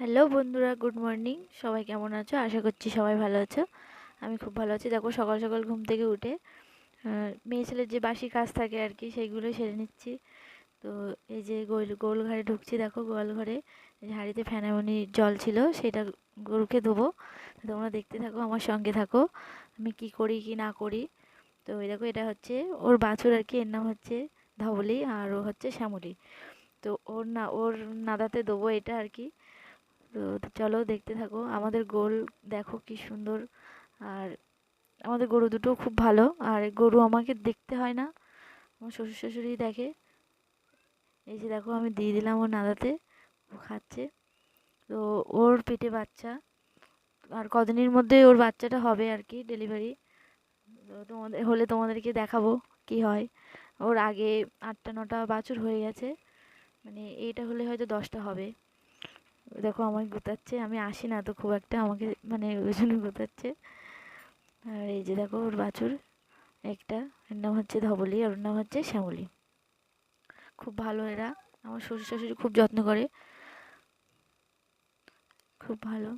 Hello বন্ধুরা, good morning. সবাই কেমন আছো? আশা করছি সবাই ভালো আছো। আমি খুব ভালো আছি। দেখো, সকাল সকাল ঘুম থেকে উঠে মেয়ে ছেলের যে বাসি কাজ থাকে আর কি সেইগুলো সেরে নিচ্ছি। তো এই যে গোল গোল ঘরে ঢুকছি, দেখো, গোয়াল ঘরে। যে হাঁড়িতে ফেনামনি জল ছিল, সেটা গরুকে ধোবো। তোমরা দেখতে থাকো, আমার সঙ্গে থাকো। আমি কি করি, কি না করি। তো ওই দেখো, এটা হচ্ছে ওর বাছুর আর কি, এর নাম হচ্ছে ধবলি আর ও হচ্ছে শ্যামলি। তো ওর না, ওর নাদাতে দেবো এটা আর কি। তো চলো দেখতে থাকো। আমাদের গোল দেখো কি সুন্দর। আর আমাদের গরু দুটো খুব ভালো। আর গরু আমাকে দেখতে হয় না। আমার শ্বশুর শাশুড়ি দেখে। এই যে দেখো, আমি দিয়ে দিলাম ওর নাদাতে ও খাচ্ছে। তো ওর পেটে বাচ্চা। আর কদিনের মধ্যে ওর বাচ্চাটা হবে আর কি ডেলিভারি তো তোমাদের, হলে তোমাদেরকে দেখাবো কি হয়। ওর আগে আটটা, নটা বাছুর হয়ে গেছে। মানে এইটা হলে হয়তো দশটা হবে। দেখো আমাকে গুতাচ্ছে আমি আসি না তো খুব একটা, আমাকে মানে ওই জন্য গুতাচ্ছে আর এই যে দেখো ওর বাছুর, একটা, এর নাম হচ্ছে ধবলি আর ওর নাম হচ্ছে শ্যামলি। খুব ভালো এরা, আমার শ্বশুর শাশুড়ি খুব যত্ন করে। খুব ভালো।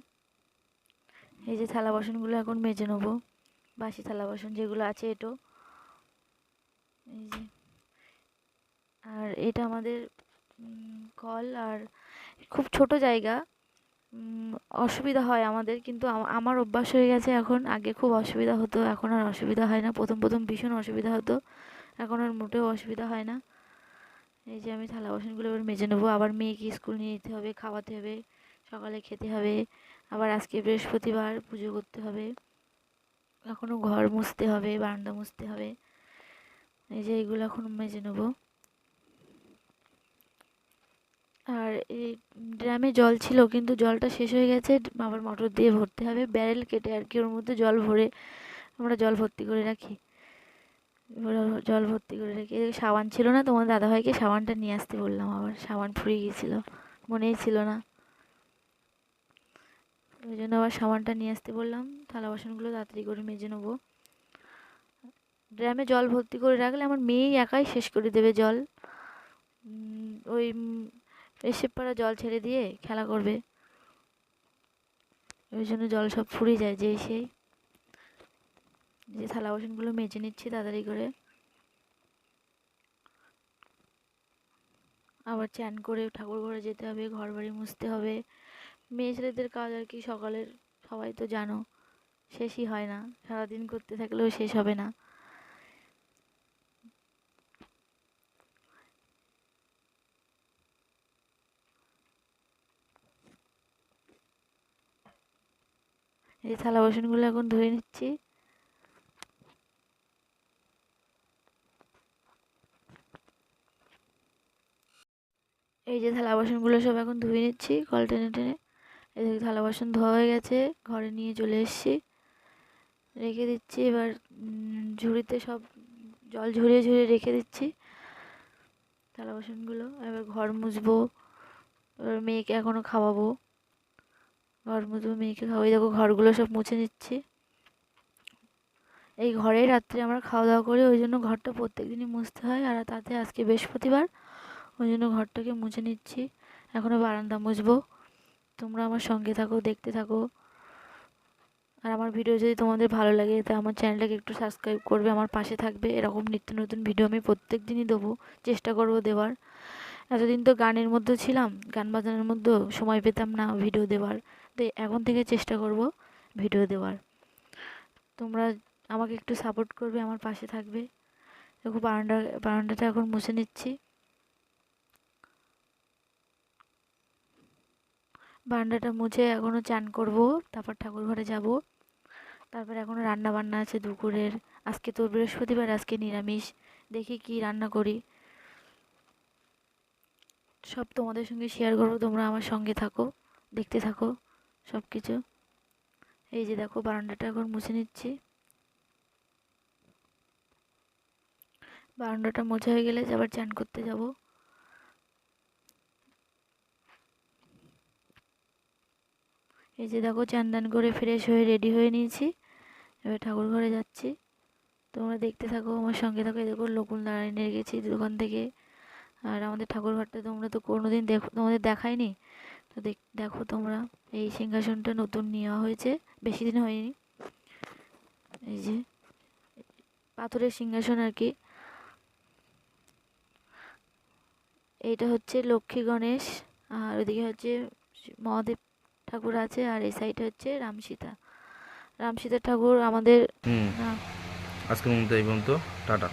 এই যে থালা বাসনগুলো এখন মেজে নেব, বাসি থালা বাসন যেগুলো আছে এটো। এই যে, আর এটা আমাদের কল আর খুব ছোট জায়গা। অসুবিধা হয় আমাদের কিন্তু আমার অভ্যাস হয়ে গেছে এখন। আগে খুব অসুবিধা হতো, এখন আর অসুবিধা হয় না। প্রথম প্রথম ভীষণ অসুবিধা হতো। এখন আর মোটেও অসুবিধা হয় না। এই যে আমি থালা বাসনগুলো এবার মেজে নেব। আবার মেয়েকে স্কুল নিয়ে যেতে হবে, খাওয়াতে হবে, সকালে খেতে হবে। আবার আজকে বৃহস্পতিবার পুজো করতে হবে। এখনও ঘর মুছতে হবে, বারান্দা মুছতে হবে। এই যে এইগুলো এখন মেজে নেব। আর এই ড্রামে জল ছিল, কিন্তু জলটা শেষ হয়ে গেছে, আবার মোটর দিয়ে ভরতে হবে। ব্যারেল কেটে আর কি, ওর মধ্যে জল ভরে আমরা জল ভর্তি করে রাখি। জল ভর্তি করে রাখি। সাবান ছিল না, তোমার দাদাভাইকে সাবানটা নিয়ে আসতে বললাম আবার। সাবান ফুরিয়ে গিয়েছিল মনেই ছিল না। ওই জন্য আবার সাবানটা নিয়ে আসতে বললাম। থালা বাসনগুলো তাড়াতাড়ি করে মেজে নেব। ড্রামে জল ভর্তি করে রাখলে আমার মেয়েই একাই শেষ করে দেবে জল। ওই এসে পরে জল ছেড়ে দিয়ে খেলা করবে। ওই জন্য জল সব ফুরিয়ে যায় যে সেই। যে থালা বাসনগুলো মেজে নিচ্ছি তাড়াতাড়ি করে। আবার চান করে ঠাকুর ঘরে যেতে হবে, ঘর বাড়ি মুছতে হবে। মেয়ে ছেলেদের কাজ আর কি সকালের, সবাই তো জানো, শেষই হয় না। সারাদিন করতে থাকলেও শেষ হবে না। এই থালা বাসনগুলো এখন ধুয়ে নিচ্ছি। এই যে থালা বাসনগুলো সব এখন ধুয়ে নিচ্ছি, কল টেনে টেনে। এদিকে থালা বাসন ধোয়া হয়ে গেছে, ঘরে নিয়ে চলে এসেছি। রেখে দিচ্ছি, এবার ঝুড়িতে সব জল ঝরিয়ে ঝরিয়ে রেখে দিচ্ছি থালা বাসনগুলো। এবার ঘর মুছবো, এবার মেয়েকে এখনও খাওয়াবো। ঘর মুছবো মেয়েকে খাওয়াই দেখো, ঘরগুলো সব মুছে নিচ্ছি। এই ঘরে রাত্রে আমরা খাওয়া দাওয়া করি। ওই জন্য ঘরটা প্রত্যেক দিনই মুছতে হয়। আর তাতে আজকে বৃহস্পতিবার, ওই জন্য ঘরটাকে মুছে নিচ্ছি। এখনও বারান্দা মুছবো। তোমরা আমার সঙ্গে থাকো, দেখতে থাকো। আর আমার ভিডিও যদি তোমাদের ভালো লাগে, তা আমার চ্যানেলটাকে একটু সাবস্ক্রাইব করবে। আমার পাশে থাকবে। এরকম নিত্য নতুন ভিডিও আমি প্রত্যেক দিনই দেবো। চেষ্টা করব দেওয়ার। এতদিন তো গানের মধ্যে ছিলাম। গান বাজানোর মধ্যেও সময় পেতাম না ভিডিও দেওয়ার। এখন থেকে চেষ্টা করব ভিডিও দেওয়ার। তোমরা আমাকে একটু সাপোর্ট করবে, আমার পাশে থাকবে। দেখো বারান্দা, বারান্দাটা এখন মুছে নিচ্ছি। বারান্দাটা মুছে এখনও চান করব, তারপর ঠাকুর ঘরে যাব। তারপর এখনও রান্না বান্না আছে দুপুরের। আজকে তো বৃহস্পতিবার, আজকে নিরামিষ। দেখি কি রান্না করি। সব তোমাদের সঙ্গে শেয়ার করব, তোমরা আমার সঙ্গে থাকো, দেখতে থাকো। সব কিছু এই যে দেখো, বারান্দাটা এখন মুছে নিচ্ছি। বারান্দাটা মোছা হয়ে গেলে আবার চান করতে যাব। এই যে দেখো, চান দান করে ফ্রেশ হয়ে রেডি হয়ে নিয়েছি। এবার ঠাকুর ঘরে যাচ্ছি। তোমরা দেখতে থাকো, আমার সঙ্গে থাকো। দেখো লকুন দাঁড়ায় নিয়ে গেছি দোকান থেকে। আর আমাদের ঠাকুর ঘরটা তোমরা তো কোনো দিন দেখো, তোমাদের দেখায়নি? তো দেখো তোমরা এই সিংহাসনটা নতুন নেওয়া হয়েছে বেশি দিন হয়নি। এই যে পাথরের সিংহাসন আর কি। এইটা হচ্ছে লক্ষ্মী গণেশ আর ওদিকে হচ্ছে মহাদেব ঠাকুর আছে আর এই সাইডে হচ্ছে রাম সীতা। রাম সীতা ঠাকুর আমাদের হুম। আজকের মতো এই পর্যন্ত টাটা।